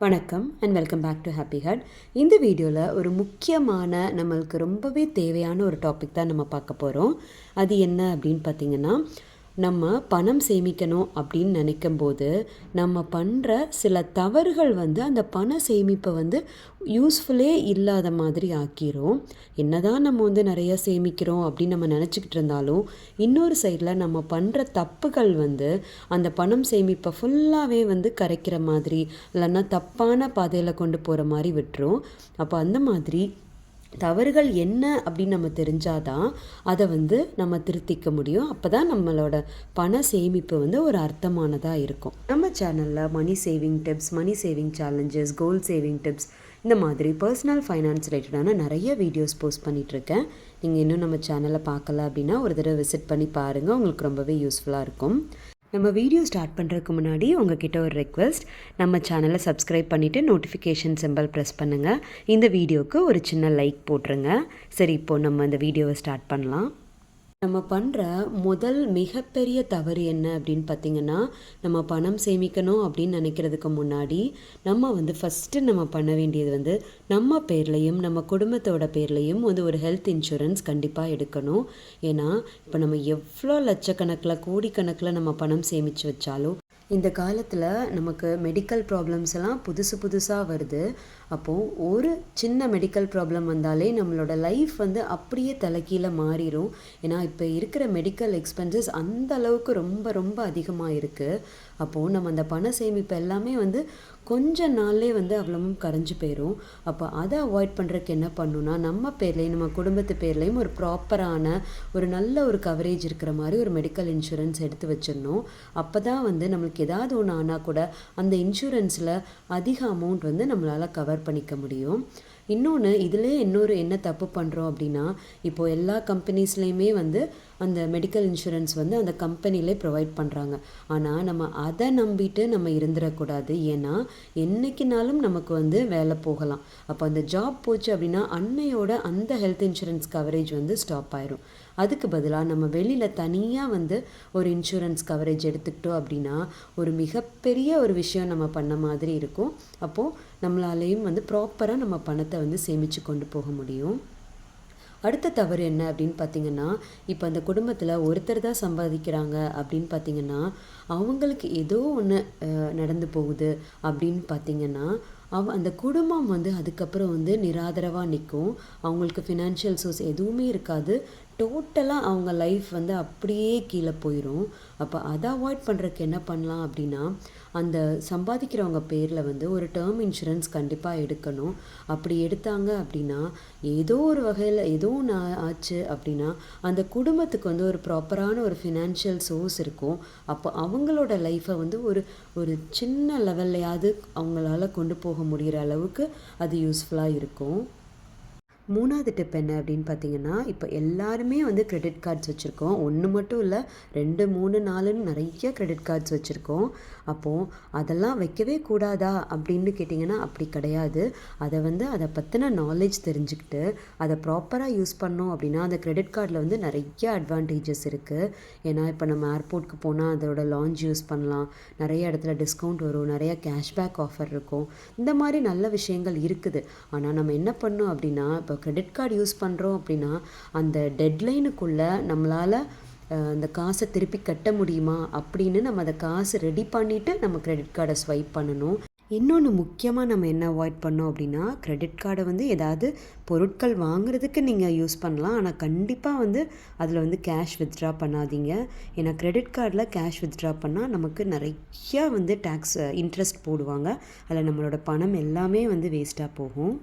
வணக்கம் and welcome back to happy heart இந்த வீடியோவில் ஒரு முக்கியமான நம்மளுக்கு ரொம்பவே தேவையான ஒரு டாபிக் தான் நம்ம பார்க்க போகிறோம் அது என்ன அப்படின்னு பார்த்தீங்கன்னா நம்ம பணம் சேமிக்கணும் அப்படின்னு நினைக்கும் போது நம்ம பண்ணுற சில தவறுகள் வந்து அந்த பண சேமிப்பை வந்து யூஸ்ஃபுல்லே இல்லாத மாதிரி ஆக்கிரும். என்னதான் நம்ம வந்து நிறைய சேமிக்கிறோம் அப்படின்னு நம்ம நினச்சிக்கிட்டு இருந்தாலும் இன்னொரு சைடில் நம்ம பண்ணுற தப்புகள் வந்து அந்த பணம் சேமிப்பை ஃபுல்லாகவே வந்து கரைக்கிற மாதிரி இல்லைன்னா தப்பான பாதையில் கொண்டு போகிற மாதிரி விட்டுரும். அப்போ அந்த மாதிரி தவறுகள் என்ன அப்படின்னு நம்ம தெரிஞ்சாதான் அதை வந்து நம்ம திருத்திக்க முடியும். அப்போ தான் நம்மளோட பண சேமிப்பு வந்து ஒரு அர்த்தமானதாக இருக்கும். நம்ம சேனலில் money saving tips money saving challenges goal saving tips இந்த மாதிரி பர்சனல் ஃபைனான்ஸ் ரிலேட்டடான நிறைய வீடியோஸ் போஸ்ட் பண்ணிகிட்ருக்கேன் நீங்கள் இன்னும் நம்ம சேனலை பார்க்கல அப்படின்னா ஒரு தடவை விசிட் பண்ணி பாருங்கள் உங்களுக்கு ரொம்பவே யூஸ்ஃபுல்லாக இருக்கும். நம்ம வீடியோ ஸ்டார்ட் பண்ணுறதுக்கு முன்னாடி உங்ககிட்ட ஒரு ரெக்வெஸ்ட் நம்ம சேனலை சப்ஸ்கிரைப் பண்ணிவிட்டு நோட்டிஃபிகேஷன் சிம்பிள் ப்ரெஸ் பண்ணுங்கள் இந்த வீடியோவுக்கு ஒரு சின்ன லைக் போட்டுருங்க. சரி இப்போது நம்ம இந்த வீடியோவை ஸ்டார்ட் பண்ணலாம். நம்ம பண்ணுற முதல் மிகப்பெரிய தவறு என்ன அப்படின்னு பார்த்தீங்கன்னா நம்ம பணம் சேமிக்கணும் அப்படின்னு நினைக்கிறதுக்கு முன்னாடி நம்ம வந்து ஃபஸ்ட்டு நம்ம பண்ண வேண்டியது வந்து நம்ம பேர்லேயும் நம்ம குடும்பத்தோட பேர்லேயும் வந்து ஒரு ஹெல்த் இன்சூரன்ஸ் கண்டிப்பாக எடுக்கணும். ஏன்னா இப்போ நம்ம எவ்வளோ லட்சக்கணக்கில் கோடிக்கணக்கில் நம்ம பணம் சேமித்து வச்சாலும் இந்த காலத்தில் நமக்கு மெடிக்கல் ப்ராப்ளம்ஸ் எல்லாம் புதுசு புதுசாக வருது. அப்போது ஒரு சின்ன மெடிக்கல் ப்ராப்ளம் வந்தாலே நம்மளோட லைஃப் வந்து அப்படியே தலைக்கீழ மாறிடும் ஏன்னா இப்போ இருக்கிற மெடிக்கல் எக்ஸ்பென்சஸ் அந்த அளவுக்கு ரொம்ப ரொம்ப அதிகமாக இருக்குது அப்போது நம்ம அந்த பண சேமிப்பு எல்லாமே வந்து கொஞ்ச நாள்லேயே வந்து அவ்வளவும் கரைஞ்சி போயிடும் அப்போ அதை அவாய்ட் பண்ணுறதுக்கு என்ன பண்ணணும்னா நம்ம பேர்லேயும் நம்ம குடும்பத்து பேர்லேயும் ஒரு ப்ராப்பரான ஒரு நல்ல ஒரு கவரேஜ் இருக்கிற மாதிரி ஒரு மெடிக்கல் இன்சூரன்ஸ் எடுத்து வச்சிடணும். அப்போ தான் வந்து நம்மளுக்கு ஏதாவது ஒன்று ஆனால் கூட அந்த இன்சூரன்ஸில் அதிக அமௌண்ட் வந்து நம்மளால் கவர் பண்ணிக்க முடியும். இன்னொன்று இதிலே இன்னொரு என்ன தப்பு பண்ணுறோம் அப்படின்னா இப்போது எல்லா கம்பெனிஸ்லேயுமே வந்து அந்த மெடிக்கல் இன்சூரன்ஸ் வந்து அந்த கம்பெனிலே ப்ரொவைட் பண்ணுறாங்க ஆனால் நம்ம அதை நம்பிட்டு நம்ம இருந்துடக்கூடாது ஏன்னா என்றைக்குனாலும் நமக்கு வந்து வேலை போகலாம். அப்போ அந்த ஜாப் போச்சு அப்படின்னா அன்னையோட அந்த ஹெல்த் இன்சூரன்ஸ் கவரேஜ் வந்து ஸ்டாப் ஆயிரும். அதுக்கு பதிலாக நம்ம வெளியில் தனியாக வந்து ஒரு இன்சூரன்ஸ் கவரேஜ் எடுத்துக்கிட்டோம் அப்படின்னா ஒரு மிகப்பெரிய ஒரு விஷயம் நம்ம பண்ண மாதிரி இருக்கும். அப்போது நம்மளாலேயும் வந்து ப்ராப்பராக நம்ம பணத்தை வந்து சேமித்து கொண்டு போக முடியும். அடுத்த தவறு என்ன அப்படின்னு பார்த்தீங்கன்னா இப்போ அந்த குடும்பத்தில் ஒருத்தர் தான் சம்பாதிக்கிறாங்க அப்படின்னு பார்த்தீங்கன்னா அவங்களுக்கு ஏதோ ஒன்று நடந்து போகுது அப்படின்னு பார்த்தீங்கன்னா அவ அந்த குடும்பம் வந்து அதுக்கப்புறம் வந்து நிராதரவாக நிற்கும் அவங்களுக்கு ஃபினான்ஷியல் சோர்ஸ் எதுவுமே இருக்காது. டோட்டலாக அவங்க லைஃப் வந்து அப்படியே கீழே போயிடும் அப்போ அதை அவாய்ட் பண்ணுறதுக்கு என்ன பண்ணலாம் அப்படின்னா அந்த சம்பாதிக்கிறவங்க பேரில் வந்து ஒரு டேர்ம் இன்சூரன்ஸ் கண்டிப்பாக எடுக்கணும். அப்படி எடுத்தாங்க அப்படின்னா ஏதோ ஒரு வகையில் ஏதோ ஒன்று ஆச்சு அப்படின்னா அந்த குடும்பத்துக்கு வந்து ஒரு ப்ராப்பரான ஒரு ஃபினான்ஷியல் சோர்ஸ் இருக்கும். அப்போ அவங்களோட லைஃப்பை வந்து ஒரு ஒரு சின்ன லெவல்லையாவது அவங்களால கொண்டு போக முடிகிற அளவுக்கு அது யூஸ்ஃபுல்லாக இருக்கும். மூணாவது டிப் என்ன அப்படின்னு பார்த்தீங்கன்னா இப்போ எல்லாருமே வந்து கிரெடிட் கார்ட்ஸ் வச்சுருக்கோம். ஒன்று மட்டும் இல்லை ரெண்டு மூணு நாலுன்னு நிறைய கிரெடிட் கார்ட்ஸ் வச்சுருக்கோம். அப்போது அதெல்லாம் வைக்கவே கூடாதா அப்படின்னு கேட்டிங்கன்னா அப்படி கிடையாது. அதை வந்து அதை பற்றின நாலேஜ் தெரிஞ்சுக்கிட்டு அதை ப்ராப்பராக யூஸ் பண்ணோம் அப்படின்னா அந்த கிரெடிட் கார்டில் வந்து நிறைய அட்வான்டேஜஸ் இருக்குது ஏன்னா இப்போ நம்ம ஏர்போர்ட்க்கு போனால் அதோட லான்ச் யூஸ் பண்ணலாம். நிறைய இடத்துல டிஸ்கவுண்ட் வரும். நிறைய கேஷ்பேக் ஆஃபர் இருக்கும். இந்த மாதிரி நல்ல விஷயங்கள் இருக்குது. ஆனால் நம்ம என்ன பண்ணோம் அப்படின்னா இப்போ கிரெடிட் கார்டு யூஸ் பண்ணுறோம் அப்படின்னா அந்த டெட்லைனுக்குள்ளே நம்மளால் அந்த காசை திருப்பி கட்ட முடியுமா அப்படின்னு நம்ம அந்த காசு ரெடி பண்ணிவிட்டு நம்ம கிரெடிட் கார்டை ஸ்வைப் பண்ணணும். இன்னொன்று முக்கியமாக நம்ம என்ன அவாய்ட் பண்ணோம் அப்படின்னா கிரெடிட் கார்டை வந்து ஏதாவது பொருட்கள் வாங்குறதுக்கு நீங்கள் யூஸ் பண்ணலாம். ஆனால் கண்டிப்பாக வந்து அதில் வந்து கேஷ் வித்ட்ரா பண்ணாதீங்க. ஏன்னா கிரெடிட் கார்டில் கேஷ் வித்ட்ரா பண்ணால் நமக்கு நிறையா வந்து டேக்ஸ் இன்ட்ரெஸ்ட் போடுவாங்க. அதில் நம்மளோட பணம் எல்லாமே வந்து வேஸ்ட்டாக போகும்.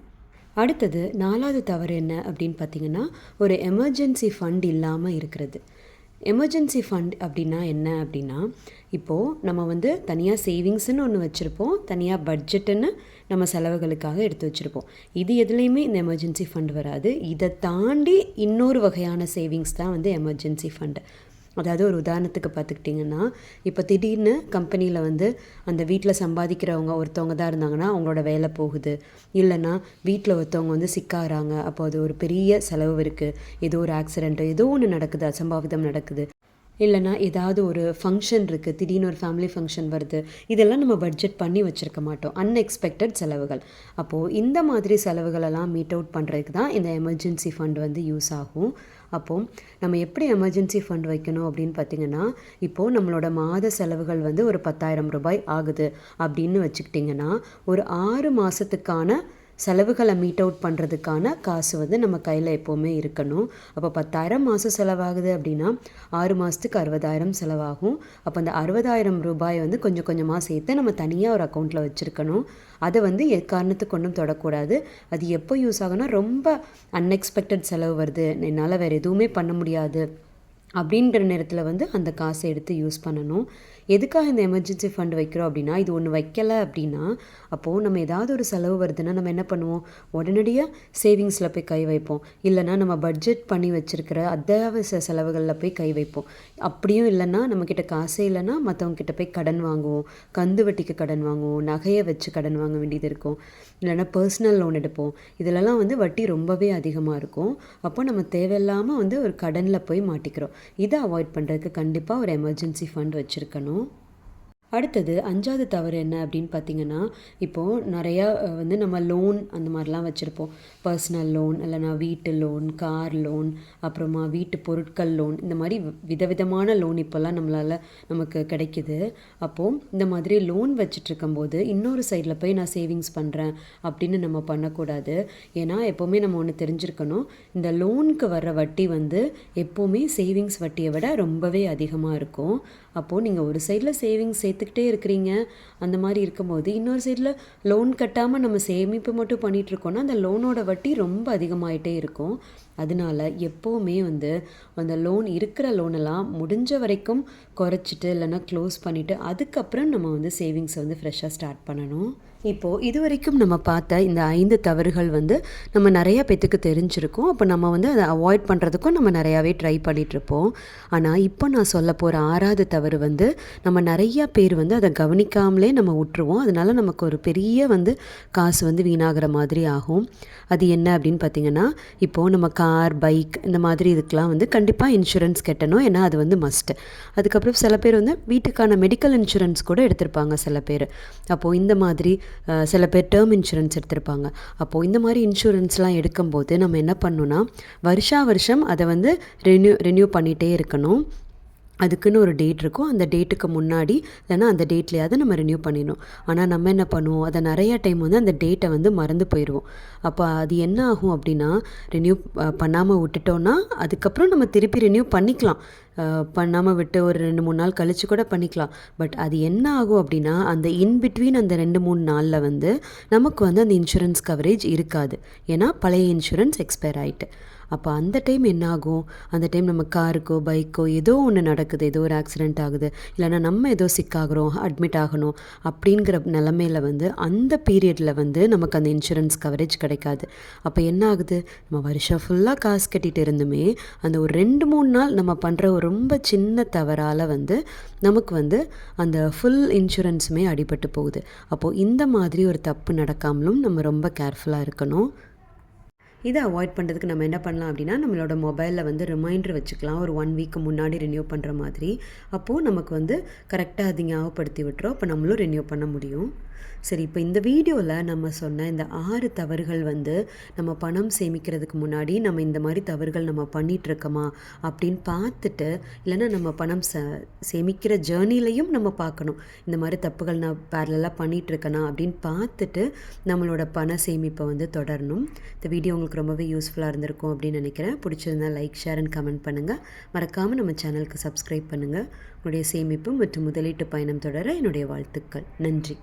அடுத்தது நாலாவது தவறு என்ன அப்படின்னு பார்த்தீங்கன்னா ஒரு எமர்ஜென்சி ஃபண்ட் இல்லாமல் இருக்கிறது. எமர்ஜென்சி ஃபண்ட் அப்படின்னா என்ன அப்படின்னா இப்போது நம்ம வந்து தனியாக சேவிங்ஸ்னு ஒன்று வச்சுருப்போம் தனியாக பட்ஜெட்டுன்னு நம்ம செலவுகளுக்காக எடுத்து வச்சுருப்போம். இது எதுலேயுமே இந்த எமர்ஜென்சி ஃபண்ட் வராது. இதை தாண்டி இன்னொரு வகையான சேவிங்ஸ் தான் வந்து எமர்ஜென்சி ஃபண்டு அதாவது ஒரு உதாரணத்துக்கு பார்த்துக்கிட்டிங்கன்னா இப்போ திடீர்னு கம்பெனியில் வந்து அந்த வீட்டில் சம்பாதிக்கிறவங்க ஒருத்தவங்க தான் இருந்தாங்கன்னா அவங்களோட வேலை போகுது. இல்லைன்னா வீட்டில் ஒருத்தவங்க வந்து சிக்காகிறாங்க அப்போ அது ஒரு பெரிய செலவு இருக்குது ஏதோ ஒரு ஆக்சிடெண்ட்டு ஏதோ ஒன்று நடக்குது அசம்பாவிதம் நடக்குது. இல்லைனா ஏதாவது ஒரு ஃபங்க்ஷன் இருக்குது திடீர்னு ஒரு ஃபேமிலி ஃபங்க்ஷன் வருது இதெல்லாம் நம்ம பட்ஜெட் பண்ணி வச்சுருக்க மாட்டோம். அன்எக்ஸ்பெக்டட் செலவுகள். அப்போது இந்த மாதிரி செலவுகளெல்லாம் மீட் அவுட் பண்ணுறதுக்கு தான் இந்த எமர்ஜென்சி ஃபண்ட் வந்து யூஸ் ஆகும். அப்போது நம்ம எப்படி எமர்ஜென்சி ஃபண்ட் வைக்கணும் அப்படின்னு பார்த்தீங்கன்னா இப்போது நம்மளோட மாத செலவுகள் வந்து ஒரு பத்தாயிரம் ரூபாய் ஆகுது அப்படின்னு வச்சுக்கிட்டிங்கன்னா ஒரு ஆறு மாதத்துக்கான செலவுகளை மீட் அவுட் பண்ணுறதுக்கான காசு வந்து நம்ம கையில் எப்போவுமே இருக்கணும். அப்போ பத்தாயிரம் மாதம் செலவாகுது அப்படின்னா ஆறு மாதத்துக்கு அறுபதாயிரம் செலவாகும். அப்போ அந்த அறுபதாயிரம் ரூபாய் வந்து கொஞ்சம் கொஞ்சமாக சேர்த்து நம்ம தனியாக ஒரு அக்கௌண்ட்டில் வச்சுருக்கணும். அதை வந்து எக்காரணத்துக்கு ஒன்றும் தொடக்கூடாது. அது எப்போ யூஸ் ஆகுனா ரொம்ப அன்எக்ஸ்பெக்டட் செலவு வருது. என்னால் வேறு எதுவுமே பண்ண முடியாது. அப்படின்ற நேரத்தில் வந்து அந்த காசை எடுத்து யூஸ் பண்ணணும். எதுக்காக இந்த எமர்ஜென்சி ஃபண்ட் வைக்கிறோம் அப்படின்னா இது ஒன்று வைக்கலை அப்படின்னா அப்போது நம்ம ஏதாவது ஒரு செலவு வருதுன்னா நம்ம என்ன பண்ணுவோம்? உடனடியாக சேவிங்ஸில் போய் கை வைப்போம். இல்லைனா நம்ம பட்ஜெட் பண்ணி வச்சுருக்கிற அத்தியாவசிய செலவுகளில் போய் கை வைப்போம். அப்படியும் இல்லைன்னா நம்மக்கிட்ட காசே இல்லைன்னா மற்றவங்கக்கிட்ட போய் கடன் வாங்குவோம். கந்து வட்டிக்கு கடன் வாங்குவோம். நகையை வச்சு கடன் வாங்க வேண்டியது இருக்கும். இல்லைனா பர்சனல் லோன் எடுப்போம். இதிலலாம் வந்து வட்டி ரொம்பவே அதிகமாக இருக்கும். அப்போ நம்ம தேவையில்லாமல் வந்து ஒரு கடனில் போய் மாட்டிக்கிறோம். இதை அவாய்ட் பண்ணுறதுக்கு கண்டிப்பாக ஒரு எமர்ஜென்சி ஃபண்ட் வச்சுருக்கணும். ano அடுத்தது அஞ்சாவது தவறு என்ன அப்படின்னு பார்த்தீங்கன்னா இப்போது நிறையா வந்து நம்ம லோன் அந்த மாதிரிலாம் வச்சுருப்போம். பர்சனல் லோன் இல்லைனா வீட்டு லோன் கார் லோன் அப்புறமா வீட்டு பொருட்கள் லோன் இந்த மாதிரி விதவிதமான லோன் இப்போல்லாம் நம்மளால் நமக்கு கிடைக்கிது. அப்போது இந்த மாதிரி லோன் வச்சுட்ருக்கும்போது இன்னொரு சைடில் போய் நான் சேவிங்ஸ் பண்ணுறேன் அப்படின்னு நம்ம பண்ணக்கூடாது. ஏன்னா எப்போவுமே நம்ம ஒன்று தெரிஞ்சிருக்கணும். இந்த லோனுக்கு வர்ற வட்டி வந்து எப்போவுமே சேவிங்ஸ் வட்டியை விட ரொம்பவே அதிகமாக இருக்கும். அப்போது நீங்கள் ஒரு சைடில் சேவிங்ஸ் சேர்த்துக்கிட்டே இருக்கிறீங்க. அந்த மாதிரி இருக்கும்போது இன்னொரு சைடில் லோன் கட்டாமல் நம்ம சேமிப்பு மட்டும் பண்ணிகிட்ருக்கோன்னா அந்த லோனோட வட்டி ரொம்ப அதிகமாகிட்டே இருக்கும். அதனால எப்போவுமே வந்து அந்த லோன் இருக்கிற லோனெல்லாம் முடிஞ்ச வரைக்கும் குறைச்சிட்டு இல்லைன்னா க்ளோஸ் பண்ணிவிட்டு அதுக்கப்புறம் நம்ம வந்து சேவிங்ஸை வந்து ஃப்ரெஷ்ஷாக ஸ்டார்ட் பண்ணணும். இப்போது இது வரைக்கும் நம்ம பார்த்த இந்த ஐந்து தவறுகள் வந்து நம்ம நிறையா பேத்துக்கு தெரிஞ்சிருக்கும். அப்போ நம்ம வந்து அதை அவாய்ட் பண்ணுறதுக்கும் நம்ம நிறையாவே ட்ரை பண்ணிகிட்ருப்போம் ஆனால் இப்போ நான் சொல்ல போகிற ஆறாவது தவறு வந்து நம்ம நிறையா பேர் வந்து அதை கவனிக்காமலே நம்ம விட்டுருவோம் அதனால் நமக்கு ஒரு பெரிய வந்து காசு வந்து வீணாகிற மாதிரி ஆகும். அது என்ன அப்படின்னு பார்த்தீங்கன்னா இப்போது நம்ம கார் பைக் இந்த மாதிரி இதுக்கெலாம் வந்து கண்டிப்பாக இன்சூரன்ஸ் கட்டணும். ஏன்னா அது வந்து மஸ்ட்டு அதுக்கப்புறம் சில பேர் வந்து வீட்டுக்கான மெடிக்கல் இன்சூரன்ஸ் கூட எடுத்திருப்பாங்க சில பேர். அப்போது இந்த மாதிரி சில பேர் டேர்ம் இன்சூரன்ஸ் எடுத்திருப்பாங்க. அப்போது இந்த மாதிரி இன்சூரன்ஸ்லாம் எடுக்கும்போது நம்ம என்ன பண்ணுன்னா வருஷா வருஷம் அதை வந்து ரெனியூ ரெனியூ பண்ணிகிட்டே இருக்கணும். அதுக்குன்னு ஒரு டேட் இருக்கும். அந்த டேட்டுக்கு முன்னாடி இல்லைனா அந்த டேட்லேயாவது நம்ம ரினியூ பண்ணிடணும். ஆனால் நம்ம என்ன பண்ணுவோம்? அதை நிறைய டைம் வந்து அந்த டேட்டை வந்து மறந்து போயிடுவோம். அப்போ அது என்ன ஆகும் அப்படின்னா ரினியூ பண்ணாமல் விட்டுட்டோன்னா அதுக்கப்புறம் நம்ம திருப்பி ரினியூ பண்ணிக்கலாம். பண்ணாமல் விட்டு ஒரு ரெண்டு மூணு நாள் கழித்து கூட பண்ணிக்கலாம். பட் அது என்ன ஆகும் அப்படின்னா அந்த இன்பிட்வீன் அந்த ரெண்டு மூணு நாளில் வந்து நமக்கு வந்து அந்த இன்சூரன்ஸ் கவரேஜ் இருக்காது. ஏன்னா பழைய இன்சூரன்ஸ் எக்ஸ்பயர் ஆகிட்டு அப்போ அந்த டைம் என்ன ஆகும் அந்த டைம் நம்ம காருக்கோ பைக்கோ ஏதோ ஒன்று நடக்குது ஏதோ ஒரு ஆக்சிடெண்ட் ஆகுது. இல்லைனா நம்ம ஏதோ சிக்காகிறோம் அட்மிட் ஆகணும் அப்படிங்கிற நிலமையில வந்து அந்த பீரியடில் வந்து நமக்கு அந்த இன்சூரன்ஸ் கவரேஜ் கிடைக்காது. அப்போ என்ன ஆகுது? நம்ம வருஷம் ஃபுல்லாக காசு கட்டிகிட்டு இருந்துமே அந்த ஒரு ரெண்டு மூணு நாள் நம்ம பண்ணுற ஒரு ரொம்ப சின்ன தவறால் வந்து நமக்கு வந்து அந்த ஃபுல் இன்சூரன்ஸுமே அடிபட்டு போகுது. அப்போது இந்த மாதிரி ஒரு தப்பு நடக்காமலும் நம்ம ரொம்ப கேர்ஃபுல்லாக இருக்கணும். இதை அவாய்ட் பண்ணுறதுக்கு நம்ம என்ன பண்ணலாம் அப்படின்னா நம்மளோட மொபைலில் வந்து ரிமைண்டர் வச்சுக்கலாம். ஒரு ஒன் வீக்கு முன்னாடி ரினியூ பண்ணுற மாதிரி. அப்போது நமக்கு வந்து கரெக்டாக அது ஞாபகப்படுத்தி விட்டுரும். அப்போ நம்மளும் ரினியூ பண்ண முடியும். சரி இப்போ இந்த வீடியோவில் நம்ம சொன்ன இந்த ஆறு தவறுகள் வந்து நம்ம பணம் சேமிக்கிறதுக்கு முன்னாடி நம்ம இந்த மாதிரி தவறுகள் நம்ம பண்ணிகிட்ருக்கோமா அப்படின்னு பார்த்துட்டு இல்லைன்னா நம்ம பணம் ச சேமிக்கிற ஜேர்னிலையும் நம்ம பார்க்கணும். இந்த மாதிரி தப்புகள் நான் பேரலாக பண்ணிகிட்ருக்கேனா அப்படின்னு பார்த்துட்டு நம்மளோட பண சேமிப்பை வந்து தொடரணும். இந்த வீடியோ உங்களுக்கு ரொம்பவே யூஸ்ஃபுல்லாக இருந்திருக்கும் அப்படின்னு நினைக்கிறேன். பிடிச்சிருந்தா லைக் ஷேர் அண்ட் கமெண்ட் பண்ணுங்கள் மறக்காமல் நம்ம சேனலுக்கு சப்ஸ்கிரைப் பண்ணுங்கள் உங்களுடைய சேமிப்பு மற்றும் முதலீட்டு பயணம் தொடர என்னுடைய வாழ்த்துக்கள். நன்றி.